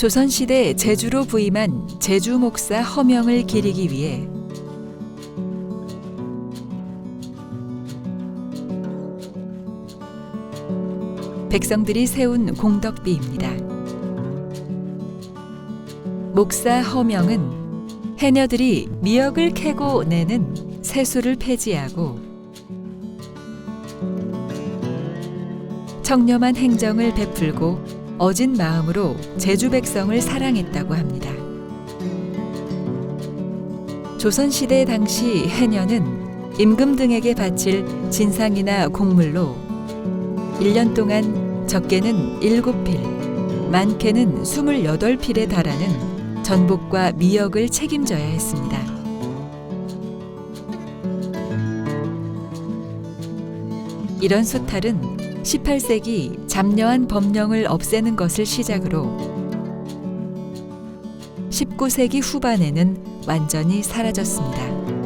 조선시대 제주로 부임한 제주 목사 허명을 기리기 위해 백성들이 세운 공덕비입니다. 목사 허명은 해녀들이 미역을 캐고 내는 세수를 폐지하고 청렴한 행정을 베풀고 어진 마음으로 제주 백성을 사랑했다고 합니다. 조선시대 당시 해녀는 임금 등에게 바칠 진상이나 곡물로 1년 동안 적게는 7필, 많게는 28필에 달하는 전복과 미역을 책임져야 했습니다. 이런 수탈은 18세기 잡려한 법령을 없애는 것을 시작으로 19세기 후반에는 완전히 사라졌습니다.